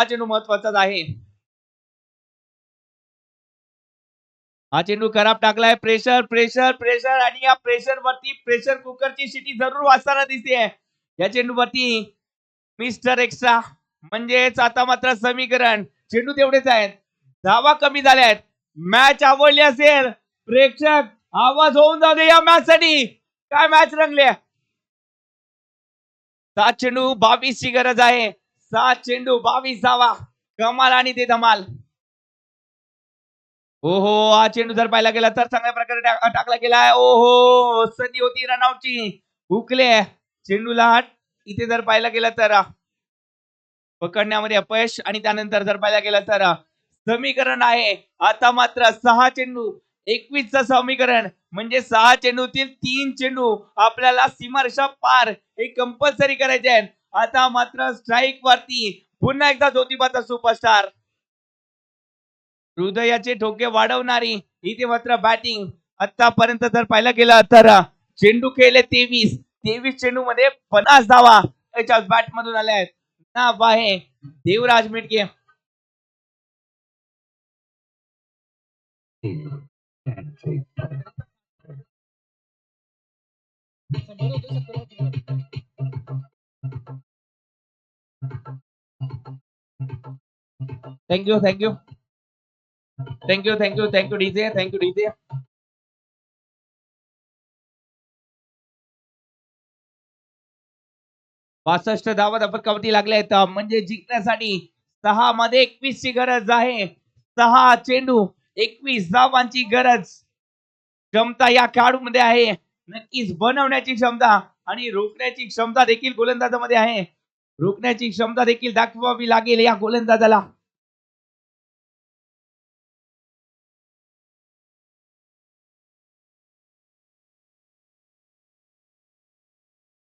हा चेंडू महत्वाचाच आहे. हा चेंडू खराब टाकलाय. प्रेशर प्रेशर प्रेशर आणि या प्रेशर वरती प्रेशर कुकरची शिटी जरूर वाचताना दिसते या चेंडू वरती मिस्टर एक्स्ट्रा म्हणजेच आता मात्र समीकरण चेंडू तेवढेच आहेत. धावा कमी झाल्या आहेत. मॅच आवडली असेल. प्रेक्षक आवाज होऊन जाऊ दे या मॅच साठी. काय मॅच रंगल्या सात चेंडू बावीस ची गरज आहे. सात चेंडू बावीस धावा. कमाल आणि ते धमाल. हो हो हा चेंडू जर पाहिला गेला तर चांगल्या प्रकारे टाकला गेलाय. ओ हो संधी होती रनआउटची. हुकले. चेंडूला इथे जर पाहिला गेला तर पकडण्यामध्ये अपयश आणि त्यानंतर जर पाहिला गेला तर समीकरण आहे. आता मात्र सहा चेंडू एकवीस च समीकरण. म्हणजे सहा चेंडूतील तीन चेंडू आपल्याला सीमारेषा पार हे कंपल्सरी करायचे आहेत. आता मात्र स्ट्राईक वरती पुन्हा एकदा ज्योतिबाचा सुपरस्टार हृदयाचे ठोके वाढवणारी इथे मात्र बॅटिंग आतापर्यंत जर पाहिलं गेलं तर चेंडू खेळले तेवीस. तेवीस चेंडू मध्ये पन्नास धावा याच्या बॅट मधून आल्या आहेत. ना बाहे Devraj Mitke. Thank you thank you thank you thank you thank you DJ thank you DJ पासष्ट धावा कवटी लागले आहेत. म्हणजे जिंकण्यासाठी सहा मध्ये एकवीस ची गरज आहे. सहा चेंडू एकवीस धावांची गरज. क्षमता या खेळाडू मध्ये आहे. नक्कीच बनवण्याची क्षमता आणि रोखण्याची क्षमता देखील गोलंदाजामध्ये आहे. रोखण्याची क्षमता देखील दाखवावी लागेल या गोलंदाजाला.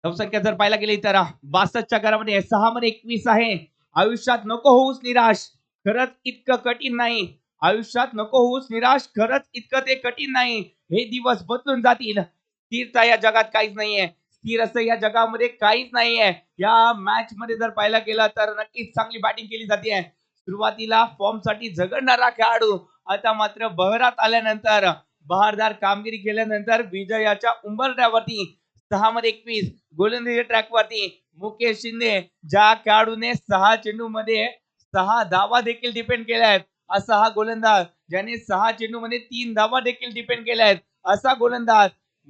धावसंख्या जर पाहायला गेली तर बासष्टच्या घरामध्ये सहा मध्ये एकवीस आहे. आयुष्यात नको होऊस निराश खरंच इतकं कठीण नाही. आयुष्यात नको होऊस निराश खरंच इतकं ते कठीण नाही. हे दिवस बदलून जातील. स्थिरता या जगात काहीच नाहीये. स्थिर असं या जगामध्ये काहीच नाहीये. या मॅच मध्ये जर पाहायला गेलं तर नक्कीच चांगली बॅटिंग केली जाते सुरुवातीला फॉर्मसाठी झगडणारा खेळाडू आता मात्र बहरात आल्यानंतर बहारदार कामगिरी केल्यानंतर विजयाच्या उंबरठ्यावरती सहा मध्ये एकवीस गोलंदाजी ट्रॅकवरती मुकेश शिंदे ज्या खेळाडूने सहा चेंडू मध्ये सहा धावा देखील डिपेंड केल्या आहेत असा हा गोलंदाज ज्याने सहा चेंडू मध्ये तीन धावा देखील डिपेंड केल्या आहेत असा गोलंदाज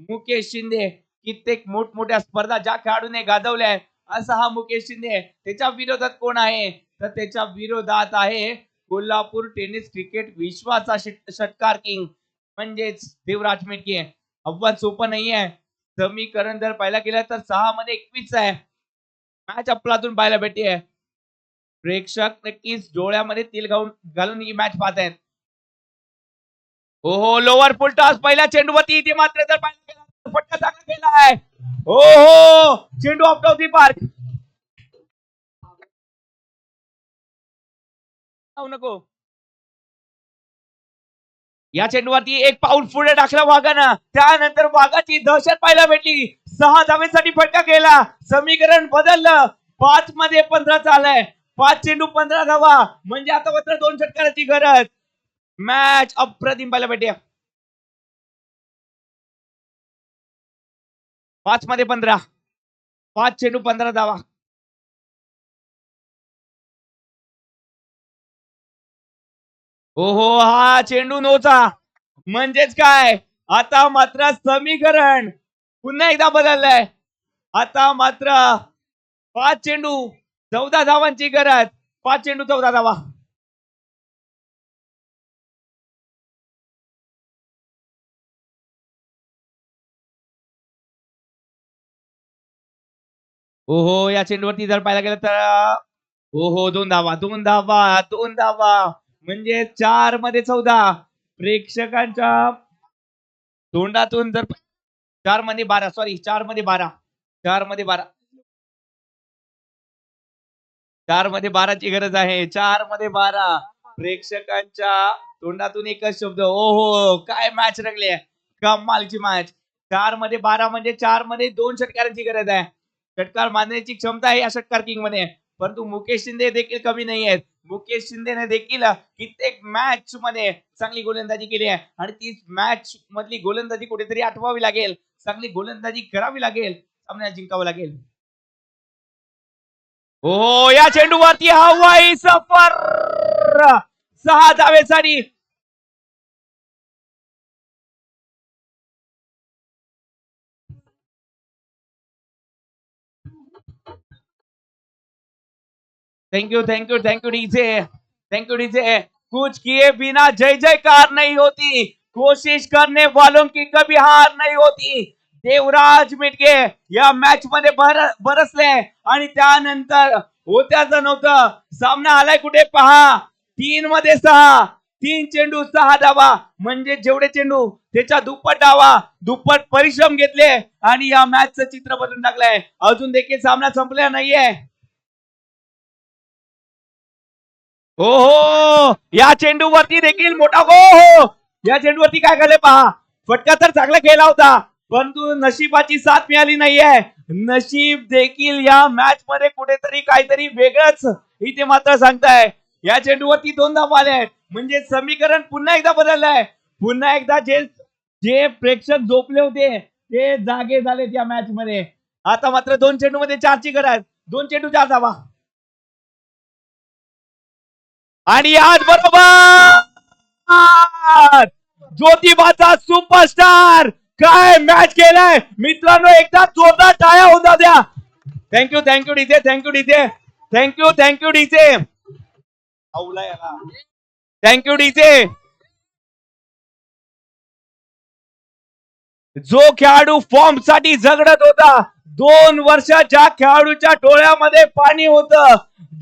मुकेश शिंदे कित्येक मोठमोठ्या स्पर्धा ज्या खेळाडूने गाजवल्या आहेत असा हा मुकेश शिंदे त्याच्या विरोधात कोण आहे? तर त्याच्या विरोधात आहे कोल्हापूर टेनिस क्रिकेट विश्वाचा षटकार किंग म्हणजेच देवराज मेटके. अव्वल सोपं नाहीये समीकरण जर पाहायला गेलं तर सहा मध्ये एकवीस आहे. मॅच आपलातून पाहायला भेटते. प्रेक्षक नक्कीच डोळ्यामध्ये तेल घालून घालून ही मॅच पाहत आहेत हो हो लोअर फुल टॉस पहिल्या चेंडूवरती इथे मात्र जर पाहिला गेला तर फटका चांगला केलाय. हो हो. चेंडू ऑफ दी पार्क नको. या चेंडूवरती एक पाऊल पुढे टाकला वाघानं. त्यानंतर वाघाची दहशत पाहायला भेटली. सहा धावेसाठी फटका केला. समीकरण बदललं. पाच मध्ये पंधरा चालय पाच चेंडू पंधरा धावा. म्हणजे आता मात्र दोन षटकाराची गरज. मॅच अप्रतिम पाहायला भेटूया. पाच मध्ये पंधरा. पाच चेंडू पंधरा धावा. हो हो हा चेंडू नोचा. म्हणजेच काय? आता मात्र समीकरण पुन्हा एकदा बदललंय. आता मात्र पाच चेंडू चौदा धावांची गरज. पाच चेंडू चौदा धावा. हो हो या चेंडूवरती जर पाहायला गेलं तर हो हो दोन धावा दोन धावा दोन धावा. म्हणजे चारमध्ये चौदा. प्रेक्षकांच्या तोंडातून जर चारमध्ये बारा सॉरी चारमध्ये बारा. चारमध्ये बारा. चारमध्ये बाराची गरज आहे. चारमध्ये बारा. प्रेक्षकांच्या तोंडातून एकच शब्द ओ हो काय मॅच रंगली कमालची मॅच चारमध्ये बारा म्हणजे चारमध्ये दोन षटकारांची गरज आहे. षटकार मारण्याची क्षमता आहे या षटकार किंगमध्ये. परंतु मुकेश शिंदे देखील कमी नाही आहेत. मुकेश शिंदेने देखील कित्येक मॅच मध्ये चांगली गोलंदाजी केली आहे. आणि तीच मॅच मधली गोलंदाजी कुठेतरी आठवावी लागेल. चांगली गोलंदाजी करावी लागेल. सामना जिंकावं लागेल. हो, हो या चेंडूवरती हवाई सफर! सहा धावेसाठी thank you thank you thank you DJ thank you DJ कुछ किए बिना जय जयकार नहीं होती। कोशिश करने वालों की कभी हार नहीं होती। देवराज मिटके या मॅच मध्ये बर बरसले आणि त्यानंतर होत्याच नव्हतं. सामना आलाय कुठे? पहा. तीन मध्ये सहा. तीन चेंडू सहा धावा. म्हणजे जेवढे चेंडू त्याच्या दुप्पट धावा. दुप्पट परिश्रम घेतले आणि या मॅचचं चित्र बदलून टाकलंय. अजून देखील सामना संपला नाहीये. हो हो या चेंडूवरती देखील मोठा हो हो या चेंडूवरती काय झालं पहा? फटका तर चांगला खेळला होता परंतु नशिबाची साथ मिळाली नाहीये. नशीब देखील या मॅच मध्ये कुठेतरी काहीतरी वेगळंच इथे मात्र सांगताय. या चेंडूवरती दोन धावा आले आहेत. म्हणजे समीकरण पुन्हा एकदा बदललंय. पुन्हा एकदा जे जे प्रेक्षक झोपले होते ते जागे झालेत या मॅच मध्ये. आता मात्र दोन चेंडू मध्ये चारची गरज. दोन चेंडू चार धावा आणि आज बरोबर! ज्योतिबाचा सुपरस्टार काय मॅच केलाय? मित्रांनो एकदा जोरदार टाळ्या होता द्या. Thank you thank you DJ thank you DJ thank you thank you DJ thank you DJ जो खेळाडू फॉर्मसाठी झगडत होता दोन वर्षाच्या खेळाडूच्या डोळ्यामध्ये पाणी होत.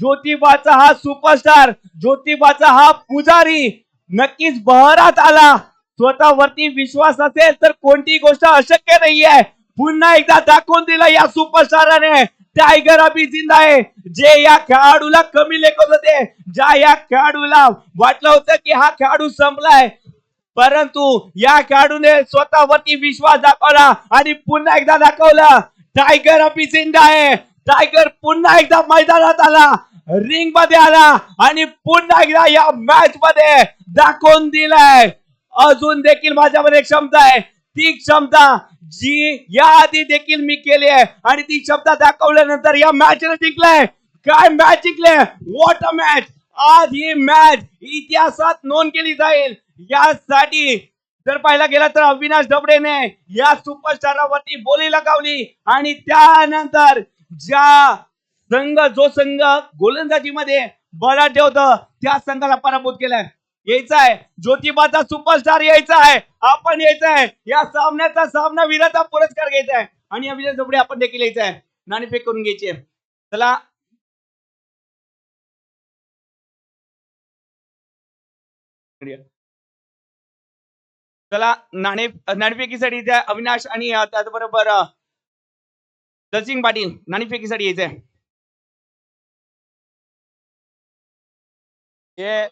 ज्योतिबाचा हा सुपरस्टार ज्योतिबाचा हा पुजारी नक्कीच बहरात आला. स्वतःवरती विश्वास असेल तर कोणती गोष्ट अशक्य नाहीये. पुन्हा एकदा दाखवून दिला या सुपरस्टाराने टायगर अभि जिंदा आहे. जे या खेळाडूला कमी लेखत होते ज्या या खेळाडूला वाटलं होतं की हा खेळाडू संपलाय. परंतु या खेळाडूने स्वतःवरती विश्वास दाखवला आणि पुन्हा एकदा दाखवलं. टायगर अभि जिंदा आहे. टायगर पुन्हा एकदा मैदानात आला. रिंगमध्ये आला आणि पुन्हा एकदा या मॅच मध्ये दाखवून दिलाय. अजून देखील माझ्यामध्ये क्षमता आहे. ती क्षमता जी या आधी देखील मी केली आहे आणि ती क्षमता दाखवल्यानंतर या मॅच जिंकलाय. काय मॅच जिंकले वॉट अ मॅच आज ही मॅच इतिहासात नोंद केली जाईल. यासाठी जर पाहायला गेला तर अविनाश डबडेने या सुपरस्टारावरती बोली लगावली आणि त्यानंतर ज्या संघ जो संघ गोलंदाजीमध्ये बळा ठेवतो त्या संघाला पराभूत केलाय. यायचा आहे ज्योतिबाचा सुपरस्टार यायचा आहे आपण यायचं आहे या सामन्याचा सामना विराचा पुरस्कार घ्यायचा आहे आणि या विजय झोपडे आपण देखील यायचं आहे नाणेफेक करून घ्यायची चला. चला नाणे नाणेफेकीसाठी त्या अविनाश आणि त्याचबरोबर सचिन पाटील नाणेफेकीसाठी यायचंय. हे